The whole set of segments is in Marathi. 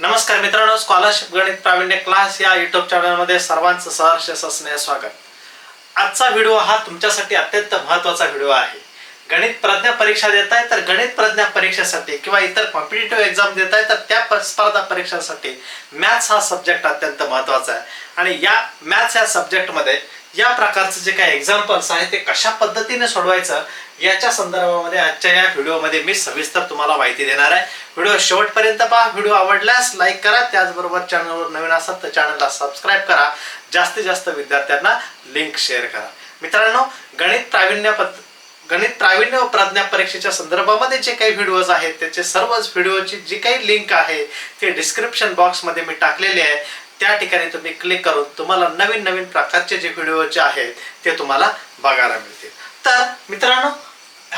नमस्कार मित्रांनो स्कॉलरशिप गणित प्रावीण्य क्लास या युट्यूब चॅनलमध्ये सर्वांचं सहर्ष असणे स्वागत. आजचा व्हिडिओ हा तुमच्यासाठी अत्यंत महत्त्वाचा व्हिडिओ आहे. गणित प्रज्ञा परीक्षा देताय तर गणित प्रज्ञा परीक्षेसाठी किंवा इतर कॉम्पिटेटिव्ह एक्झाम देताय तर त्या स्पर्धा परीक्षांसाठी मॅथ्स हा सब्जेक्ट अत्यंत महत्त्वाचा आहे. आणि या मॅथ्स या सब्जेक्टमध्ये या प्रकारचे जे काही एक्झाम्पल्स आहेत ते कशा पद्धतीने सोडवायचं याच्या संदर्भामध्ये आजच्या या व्हिडिओमध्ये मी सविस्तर तुम्हाला माहिती देणार आहे. व्हिडिओ शेवटपर्यंत पहा. व्हिडिओ आवडल्यास लाईक करा. त्याचबरोबर चॅनलवर नवीन असाल तर चॅनलला सबस्क्राईब करा. जास्तीत जास्त विद्यार्थ्यांना लिंक शेअर करा. मित्रांनो गणित प्रावीण्य पद गणित प्रावीण्य व प्रज्ञा परीक्षेच्या संदर्भामध्ये जे काही व्हिडिओज आहेत त्याचे सर्वच व्हिडिओची जी काही लिंक आहे ते डिस्क्रिप्शन बॉक्समध्ये मी टाकलेली आहे. त्या ठिकाणी तुम्ही क्लिक करून तुम्हाला नवीन नवीन प्रकारचे जे व्हिडिओ जे आहेत ते तुम्हाला बघायला मिळतील. तर मित्रांनो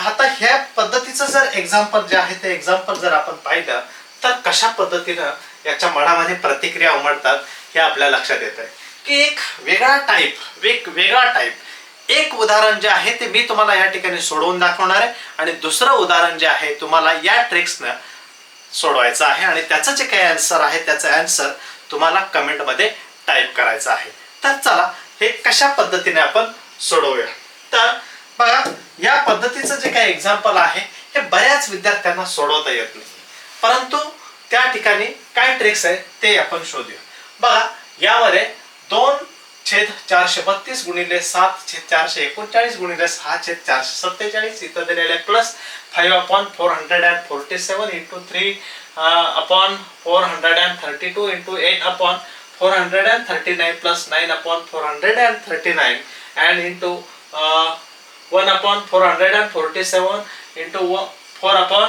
आता ह्या पद्धतीचं जर एक्झाम्पल जे आहे ते एक्झाम्पल जर आपण पाहिलं तर कशा पद्धतीनं याच्या मनामध्ये प्रतिक्रिया उमटतात हे आपल्या लक्षात येत आहे की एक वेगळा टाईप एक वेगळा टाईप एक उदाहरण जे आहे ते मी तुम्हाला या ठिकाणी सोडवून दाखवणार आहे आणि दुसरं उदाहरण जे आहे तुम्हाला या ट्रिक्सनं सोडवायचं आहे आणि त्याचं जे काही आन्सर आहे त्याचं आन्सर तुम्हाला कमेंटमध्ये टाईप करायचं आहे. तर चला हे कशा पद्धतीने आपण सोडवूया? तर या पद्धतीचं जे काही एक्झाम्पल आहे हे बऱ्याच विद्यार्थ्यांना सोडवता येत नाही. परंतु त्या ठिकाणी काय ट्रिक्स आहे ते आपण शोधूया. बघा यामध्ये दोन छेद चारशे बत्तीस गुणिले सात छेद चारशे एकोणचाळीस गुणिले सहा छेद चारशे सत्तेचाळीस इथं दिलेले plus five upon four hundred and forty seven into three upon four hundred and thirty two into eight upon four hundred and thirty nine plus nine upon four hundred and thirty nine and into one upon four hundred and forty seven into four upon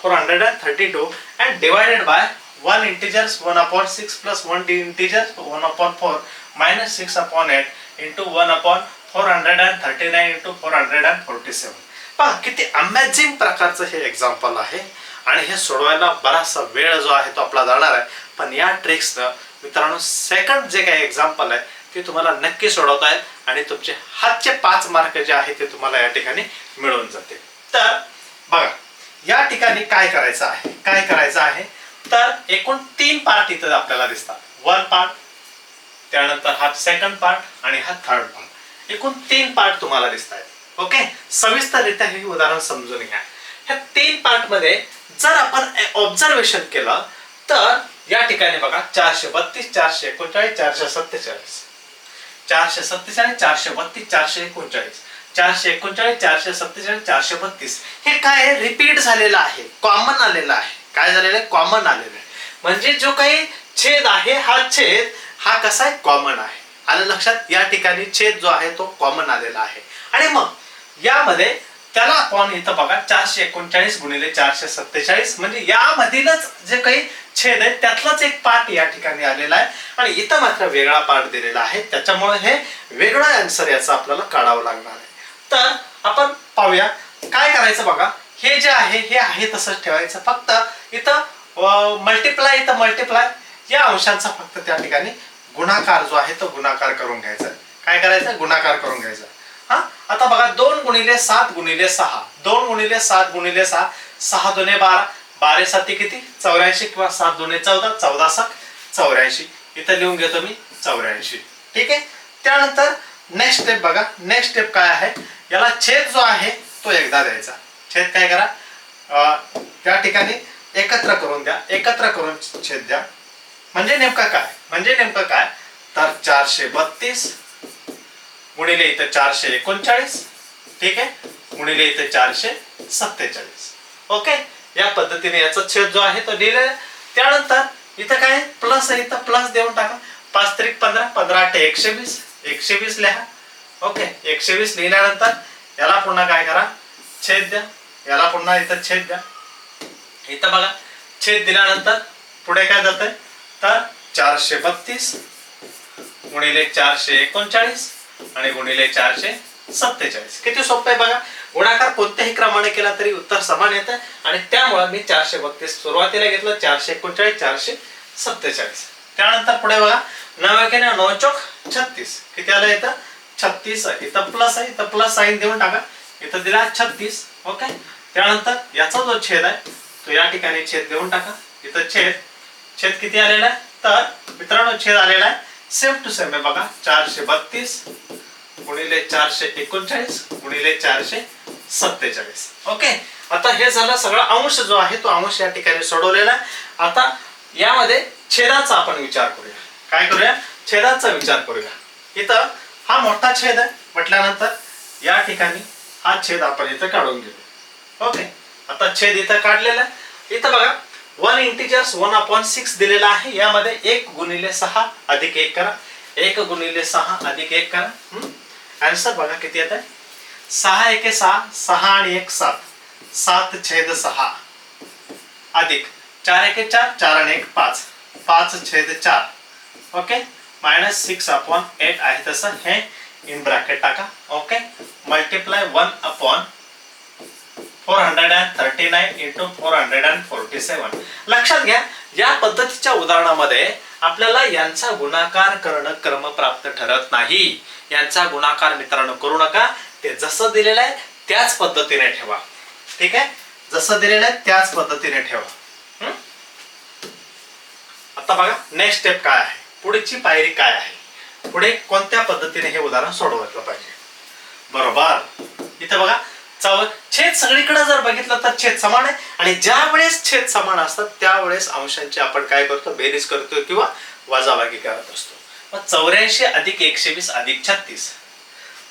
four hundred and thirty two and divided by one integers one upon six plus one integers one upon four minus six upon eight into one upon four hundred and thirty nine into four hundred and forty seven पहा किती अमेझिंग प्रकारचं हे एक्झाम्पल आहे. आणि हे सोडवायला बराचसा वेळ जो आहे तो आपला जाणार आहे. पण या ट्रिक्सनं मित्रांनो सेकंड जे काही एक्झाम्पल आहे ते तुम्हाला नक्की सोडवता आहेत आणि तुमचे हातचे पाच मार्क जे आहे ते तुम्हाला या ठिकाणी मिळून जाते तर बघा या ठिकाणी काय करायचं आहे? काय करायचं आहे? तर एकूण तीन पार्ट इथं आपल्याला दिसतात. वन पार्ट त्यानंतर हा सेकंड पार्ट आणि हा थर्ड पार्ट एकूण तीन पार्ट तुम्हाला दिसत आहेत ओके सविस्तररित्या हे उदाहरण समजून घ्या. ह्या तीन पार्टमध्ये जर आपण ऑब्झर्वेशन केलं तर या ठिकाणी बघा चारशे बत्तीस चारशे एकोणचाळीस चारशे सत्तेचाळीस. चारशे सत्तेचाळीस चारशे बत्तीस चारशे एकोणचाळीस. चारशे एकोणचाळीस चारशे सत्तेचाळीस चारशे बत्तीस. हे काय रिपीट झालेलं आहे. कॉमन आलेलं आहे. काय झालेलं आहे? कॉमन आलेलं आहे. म्हणजे जो काही छेद आहे हा छेद हा कसा आहे? कॉमन आहे. आलं लक्षात? या ठिकाणी छेद जो आहे तो कॉमन आलेला आहे. आणि मग यामध्ये त्याला आपण इथं बघा चारशे एकोणचाळीस गुणिले चारशे सत्तेचाळीस. म्हणजे यामधीलच जे काही छेद आहे त्यातलाच एक पार्ट या ठिकाणी आलेला आहे. आणि इथं मात्र वेगळा पार्ट दिलेला आहे. त्याच्यामुळे हे वेगळा आन्सर याचं आपल्याला काढावं लागणार आहे. तर आपण पाहूया. काय करायचं बघा? हे जे आहे हे आहे तसंच ठेवायचं. फक्त इथं मल्टिप्लाय इथं मल्टिप्लाय या अंशांचा फक्त त्या ठिकाणी गुणाकार जो आहे तो गुणाकार करून घ्यायचा काय करायचं? गुणाकार करून घ्यायचा आता बघा दोन गुणिले सात गुणिले सहा. दोन गुणिले सात गुणिले सहा सहा दोने बारा. बारा साती किती? चौऱ्याऐंशी किंवा सात दोने चौदा चौदा सात चौऱ्याऐंशी. इथं लिहून घेतो मी चौऱ्याऐंशी. ठीक आहे? त्यानंतर नेक्स्ट स्टेप बघा. नेक्स्ट स्टेप काय आहे? याला छेद जो आहे तो एकदा द्यायचा. छेद काय करा? त्या ठिकाणी एकत्र करून द्या. एकत्र करून छेद द्या. म्हणजे नेमकं काय? म्हणजे नेमकं काय? तर चारशे बत्तीस गुणिले इथं चारशे एकोणचाळीस ठीक आहे? गुणिले इथं चारशे सत्तेचाळीस. ओके? या पद्धतीने याचा छेद जो आहे तो दिलेला आहे. त्यानंतर इथं काय प्लस आहे इथं प्लस देऊन टाका. पाच त्रिक पंधरा पंधरा आठ एकशे वीस. एकशे वीस लिहा. ओके? एकशे वीस लिहिल्यानंतर याला पुन्हा काय करा? छेद द्या. याला पुन्हा इथं छेद द्या. इथं बघा. छेद दिल्यानंतर पुढे काय जात तर चारशे बत्तीस गुणिले चारशे एकोणचाळीस आणि गुणिले चारशे सत्तेचाळीस. किती सोपं आहे बघा? गुणाकार कोणत्याही क्रमाने केला तरी उत्तर समान येतं. आणि त्यामुळे मी चारशे बत्तीस सुरुवातीला घेतलं चारशे एकोणचाळीस चारशे सत्तेचाळीस. त्यानंतर पुढे बघा. नव्या नऊ चौक छत्तीस. किती आलं इथं छत्तीस आहे. इथं प्लस आहे. इथं प्लस साईन देऊन टाका. इथं दिला छत्तीस. ओके? त्यानंतर याचा जो छेद आहे तो या ठिकाणी छेद देऊन टाका. इथं छेद. छेद किती आलेला आहे? तर मित्रांनो छेद आलेला आहे सेम टू सेम आहे बघा चारशे बत्तीस गुणिले चारशे एकोणचाळीस गुणिले चारशे सत्तेचाळीस. ओके आता हे झालं सगळा अंश जो आहे तो अंश या ठिकाणी सोडवलेला आहे. आता यामध्ये छेदाचा आपण विचार करूया. काय करूया? छेदाचा विचार करूया. इथं हा मोठा छेद आहे. म्हटल्यानंतर या ठिकाणी हा छेद आपण इथं काढून घेऊ ओके आता छेद इथं काढलेला आहे. इथं बघा one integers one upon six दिलेला आहे. यामध्ये एक गुणिले सहा अधिक एक करा. एक गुणिले सहा अधिक एक करा. आन्सर बघा किती येत आहे सहा एके सहा सहा आणि एक सात. सात छेद सहा अधिक चार एके चार चार आणि एक पाच. पाच छेद चार. Okay minus six upon eight आहे तसं. हे इन ब्रॅकेट टाका. Okay multiply one upon four hundred and thirty nine into four hundred and forty seven लक्षात घ्या या पद्धतीच्या उदाहरणामध्ये आपल्याला यांचा गुणाकार करणं क्रमप्राप्त ठरत नाही. यांचा गुणाकार मित्रांनो करू नका. ते जसं दिलेलं आहे त्याच पद्धतीने ठेवा. ठीक आहे? जसं दिलेलं आहे त्याच पद्धतीने ठेवा. आता बघा नेक्स्ट स्टेप काय आहे? पुढची पायरी काय आहे? पुढे कोणत्या पद्धतीने हे उदाहरण सोडवलं पाहिजे? बरोबर. इथं बघा चव छेद सगळीकडे जर बघितलं तर छेद समान आहे. आणि ज्या वेळेस छेद समान असतात त्यावेळेस अंशांची आपण काय करतो? बेरीज करतो किंवा वजाबाकी करत असतो. मग चौऱ्याऐंशी अधिक एकशे वीस अधिक छत्तीस.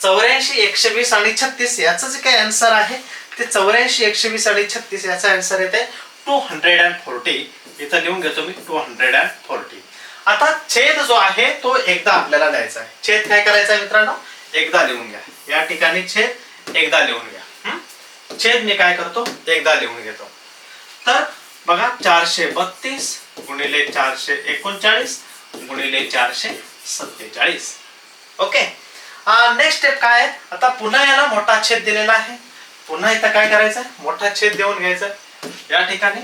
चौऱ्याऐंशी एकशे वीस आणि छत्तीस याचं जे काही आन्सर आहे ते चौऱ्याऐंशी एकशे वीस आणि छत्तीस याचा आन्सर येते टू हंड्रेड अँड फोर्टी इथं लिहून घेतो मी टू हंड्रेड अँड फोर्टी आता छेद जो आहे तो एकदा आपल्याला द्यायचा आहे. छेद काय करायचा आहे मित्रांनो? एकदा लिहून घ्या. या ठिकाणी छेद एकदा लिहून घ्या. छेद मी काय करतो? एकदा लिहून घेतो. तर बघा चारशे बत्तीस गुणिले चारशे एकोणचाळीस गुणिले चारशे सत्तेचाळीस. ओके? नेक्स्ट स्टेप काय आहे? आता पुन्हा याला मोठा छेद दिलेला आहे. पुन्हा इथं काय करायचं आहे मोठा छेद देऊन घ्यायचा या ठिकाणी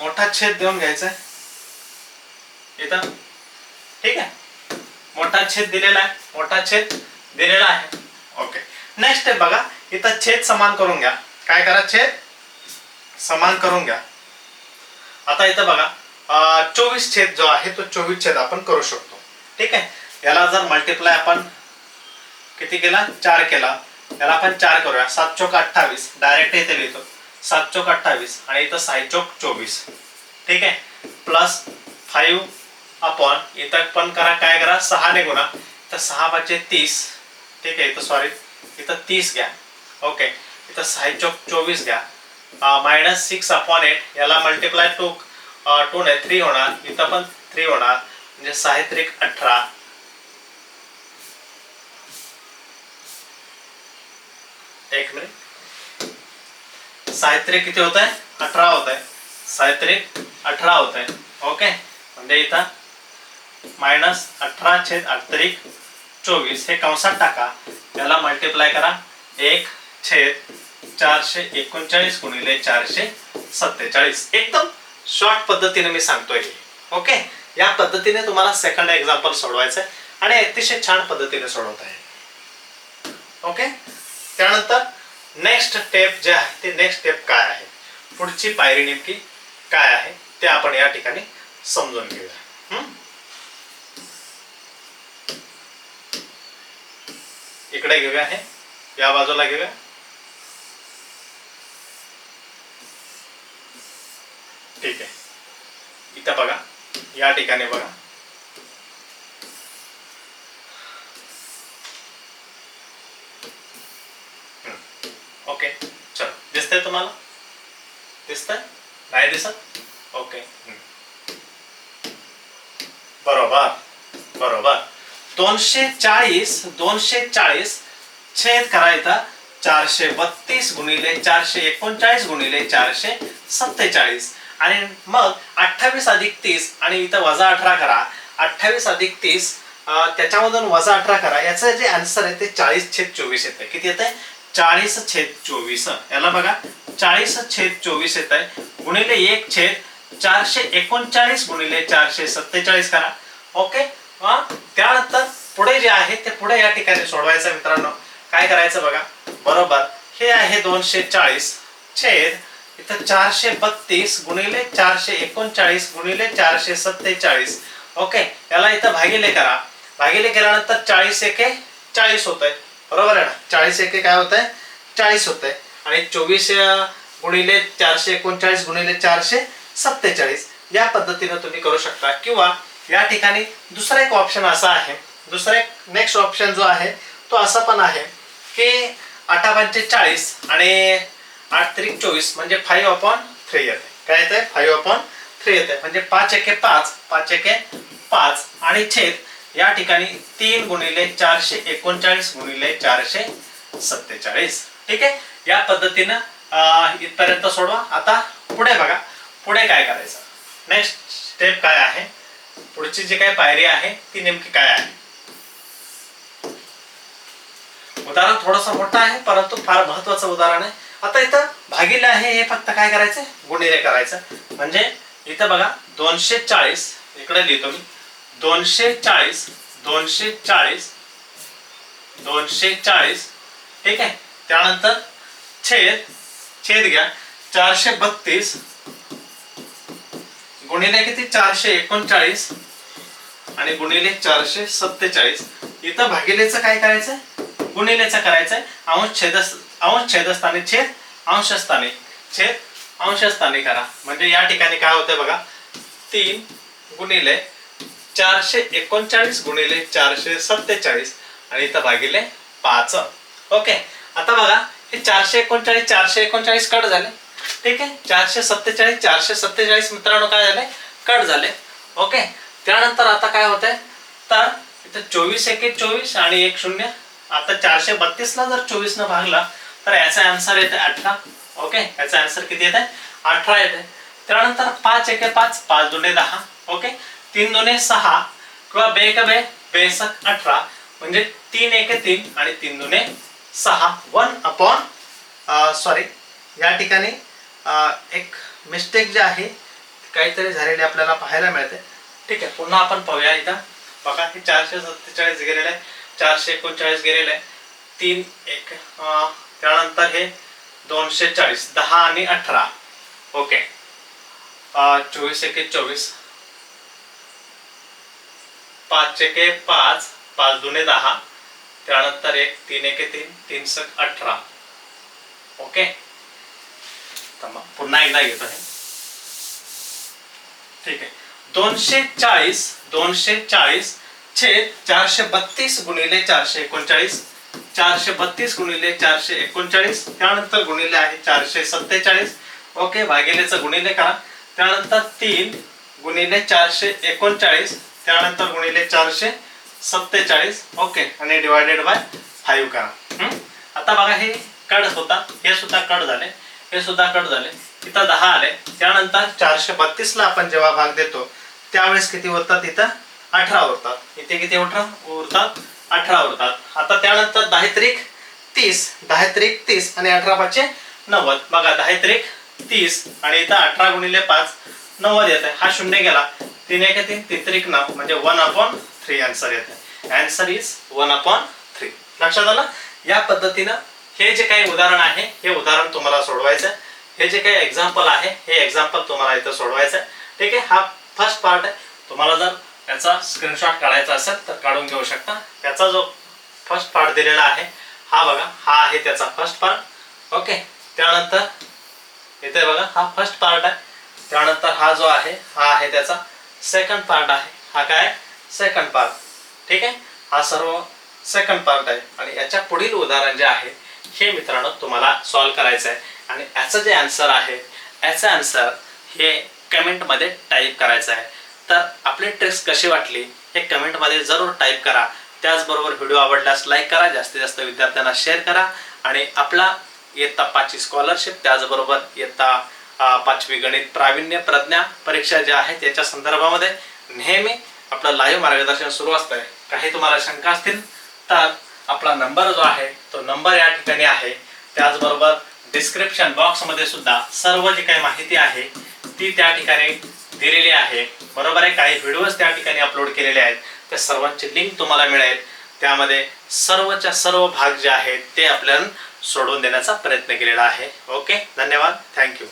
मोठा छेद देऊन घ्यायचा आहे इथं. ठीक आहे? मोठा छेद दिलेला आहे. मोठा छेद दिलेला आहे. ओके. नेक्स्ट स्टेप बघा. इथं छेद समान करून घ्या. काय करा छेद समान करून घ्या. आता इथं बघा चोवीस छेद जो आहे तो चोवीस छेद आपण करू शकतो. ठीक आहे? याला जर मल्टिप्लाय आपण किती केला? चार केला. याला आपण चार करूया. सात चौक अठ्ठावीस. डायरेक्ट इथे लिहितो. सात चौक अठ्ठावीस आणि इथं साई चौक चोवीस. ठीक आहे? प्लस फाईव्ह अपॉन इथं पण करा काय करा? सहाने गुणा तर सहा पाचशे तीस. ठीक आहे? इथं सॉरी इथं तीस घ्या. ओके इथं साईज ऑफ चोवीस घ्या. मायनस सिक्स अपॉन एट याला मल्टिप्लाय टू टू नाही थ्री होणार. इथं पण थ्री होणार. म्हणजे साहित्रिक अठरा. एक मिनिट साहित्रिक किती होत आहे अठरा होत आहे साहित्रिक अठरा होत आहे ओके म्हणजे इथं मायनस अठरा छेद अठ्तरिक चोवीस हे कंसात टाका. त्याला मल्टिप्लाय करा. एक छेद चारशे एकोणचाळीस गुणिले चारशे सत्तेचाळीस. एकदम शॉर्ट पद्धतीने मी सांगतोय ओके या पद्धतीने तुम्हाला सेकंड एक्झाम्पल सोडवायचं आहे आणि अतिशय छान पद्धतीने सोडवत आहे. ओके त्यानंतर नेक्स्ट स्टेप जे आहे ते नेक्स्ट स्टेप काय आहे? पुढची पायरी नेमकी काय आहे? ते आपण या ठिकाणी समजून घेऊया. इकडे घेऊया हे. या बाजूला घेऊया. ठीक आहे. इथं बघा. या ठिकाणी बघा. ओके. चल. दिसतंय तुम्हाला? दिसतंय? नाही दिसत? ओके. बरोबर. बरोबर. दोनशे चाळीस दोनशे चाळीस छेद करायचा चारशे बत्तीस गुणिले चारशे एकोणचाळीस गुणिले चारशे सत्तेचाळीस. आणि मग अठ्ठावीस अधिक तीस आणि इथं वजा अठरा करा. अठ्ठावीस अधिक तीस त्याच्यामधून वजा अठरा करा. याचं जे आन्सर आहे ते चाळीस छेद चोवीस येत आहे किती येत आहे चाळीस छेद चोवीस. याला बघा. चाळीस छेद चोवीस येत आहे गुणिले एक छेद चारशे एकोणचाळीस गुणिले चारशे सत्तेचाळीस करा. ओके? त्यानंतर पुढे जे आहे ते पुढे या ठिकाणी सोडवायचं मित्रांनो. काय करायचं बघा? बरोबर. हे आहे दोनशे चाळीस छेद इथं चारशे बत्तीस गुणिले चारशे एकोणचाळीस गुणिले चारशे सत्तेचाळीस. ओके याला इथं भागिले करा. भागिले केल्यानंतर चाळीस एके चाळीस होत आहे बरोबर आहे ना? चाळीस एके काय होत आहे चाळीस होत आहे आणि चोवीस गुणिले चारशे एकोणचाळीस गुणिले चारशे सत्तेचाळीस. या पद्धतीने तुम्ही करू शकता. किंवा या ठिकाणी दुसरा एक ऑप्शन असा आहे. दुसरा एक नेक्स्ट ऑप्शन जो आहे तो असा पण आहे की आठा पंचे चाळीस आणि आठ त्रिक चोवीस म्हणजे फाईव्ह अपॉन थ्री येते. काय येते फाईव्ह अपॉन थ्री येते म्हणजे पाच एके पाच पाच एके पाच. आणि छेद या ठिकाणी तीन गुणिले चारशे एकोणचाळीस गुणिले चारशे सत्तेचाळीस. ठीक आहे? या पद्धतीनं इथपर्यंत सोडवा. आता पुढे बघा. पुढे काय करायचं? नेक्स्ट स्टेप काय आहे? पुढची जी काही पायरी आहे ती नेमकी काय आहे? उदाहरण थोडंसं मोठं आहे परंतु फार महत्वाचं उदाहरण आहे. आता इथं भागिले आहे हे फक्त काय करायचं? गुणिले करायचं. म्हणजे इथं बघा दोनशे चाळीस इकडे लिहितो मी. दोनशे चाळीस दोनशे चाळीस दोनशे चाळीस ठीक आहे? त्यानंतर छेद छेद घ्या. चारशे बत्तीस. गुणिले किती? चारशे एकोणचाळीस. आणि गुणिले चारशे सत्तेचाळीस. इथं भागिलेचं काय करायचं? गुणिलेचं करायचंय अंश छेद अंश छेदस्थानी छेद अंशस्थानी छेद अंशस्थानी करा. म्हणजे या ठिकाणी काय होतंय बघा? तीन गुणिले चारशे एकोणचाळीस गुणिले चारशे सत्तेचाळीस आणि इथं भागिले पाच. ओके? आता बघा हे चारशे एकोणचाळीस चारशे एकोणचाळीस कट झाले. ठीक आहे? चारशे सत्तेचाळीस चारशे सत्तेचाळीस मित्रांनो काय झाले? कट झाले. ओके? त्यानंतर आता काय होतंय? तर इथं चोवीस एके चोवीस आणि एक शून्य. आता चारशे बत्तीस ला जर चोवीस न भागला तर याचा आन्सर येते अठरा ओके याचा आन्सर किती येते अठरा येते त्यानंतर पाच एके पाच पाच दोने दहा. ओके तीन दोने सहा किंवा बे एक बे बेसक अठरा. म्हणजे तीन एके तीन आणि तीन दोने सहा. वन अपॉन सॉरी या ठिकाणी एक मिस्टेक जे आहे काहीतरी झालेली आपल्याला पाहायला मिळते. ठीक आहे पुन्हा आपण पाहूया इथं. बघा हे चारशे सत्तेचाळीस गेलेलं आहे. चारशे एकोणचाळीस गेलेलं आहे. तीन एक त्यानंतर हे दोनशे चाळीस दहा आणि अठरा. ओके. चोवीस एके चोवीस. पाच एके पाच पाच दुने दहा. त्यानंतर एक तीन एके तीन तीन सक अठरा. ओके. मग पुन्हा एकदा घेतो आहे ठीक आहे. दोनशे चाळीस दोनशे चाळीस छेद चारशे बत्तीस गुणिले चारशे एकोणचाळीस. चारशे बत्तीस गुणिले चारशे एकोणचाळीस त्यानंतर गुणिले आहे चारशे सत्तेचाळीस. ओके भागिलेचं गुणिले करा त्यानंतर तीन गुणिले चारशे एकोणचाळीस त्यानंतर गुणिले चारशे सत्तेचाळीस. ओके आणि डिवायडेड बाय फाईव्ह करा. हम्म? आता बघा हे कट होता. हे सुद्धा कट झाले. हे सुद्धा कट झाले. इथं दहा आले. त्यानंतर चारशे बत्तीस ला आपण जेव्हा भाग देतो त्यावेळेस किती उरतात इथं? अठरा उरतात. इथे किती उरतात उरतात? अठरा उरतात. आता त्यानंतर दहा त्रिक तीस दहा त्रिक तीस आणि अठरा पाचशे नव्वद. बघा दहा त्रिक तीस आणि इथं अठरा गुणिले पाच नव्वद येत आहे हा शून्य गेला. तीन एक तीन तीन त्रिक नऊ म्हणजे वन अपॉन थ्री आन्सर येत आहे answer is one upon three. लक्षात आलं? या पद्धतीनं हे जे काही उदाहरण आहे हे उदाहरण तुम्हाला सोडवायचं हे जे काही एक्झाम्पल आहे हे एक्झाम्पल तुम्हाला इथं सोडवायचं आहे ठीक आहे? हा फर्स्ट पार्ट आहे. तुम्हाला जर याचा स्क्रीनशॉट काढायचा असेल तर काढून घेऊ शकता. त्याचा जो फर्स्ट पार्ट दिलेला आहे हा बघा हा आहे त्याचा फर्स्ट पार्ट ओके त्यानंतर इथे बघा हा फर्स्ट पार्ट आहे. त्यानंतर हा जो आहे हा आहे त्याचा सेकंड पार्ट आहे. हा काय? सेकंड पार्ट ठीक आहे? हा सर्व सेकंड पार्ट आहे. आणि याच्या पुढील उदाहरण जे आहे हे मित्रांनो तुम्हाला सॉल्व करायचं आहे आणि याचं जे आन्सर आहे याचं आन्सर हे कमेंटमध्ये टाईप करायचं आहे तर आपली ट्रिक्स कशी वाटली हे कमेंटमध्ये जरूर टाईप करा. त्याचबरोबर व्हिडिओ आवडल्यास लाईक करा जास्तीत जास्त विद्यार्थ्यांना शेअर करा आणि आपला इयत्ता पाचवी स्कॉलरशिप त्याचबरोबर इयत्ता पाचवी गणित प्रावीण्य प्रज्ञा परीक्षा ज्या आहेत याच्या संदर्भामध्ये नेहमी आपलं लाईव्ह मार्गदर्शन सुरू असतंय. काही तुम्हाला शंका असतील तर आपला नंबर जो आहे तो नंबर या ठिकाणी आहे. त्याचबरोबर डिस्क्रिप्शन बॉक्समध्ये सुद्धा सर्व जी काही माहिती आहे ती त्या ठिकाणी दिलेली आहे. बरोबर आहे काही व्हिडिओज त्या ठिकाणी अपलोड केलेले आहेत. त्या सर्वांची लिंक तुम्हाला मिळेल. त्यामध्ये सर्वच्या सर्व भाग जे आहेत ते आपल्याला सोडवून देण्याचा प्रयत्न केलेला आहे. ओके धन्यवाद. थँक्यू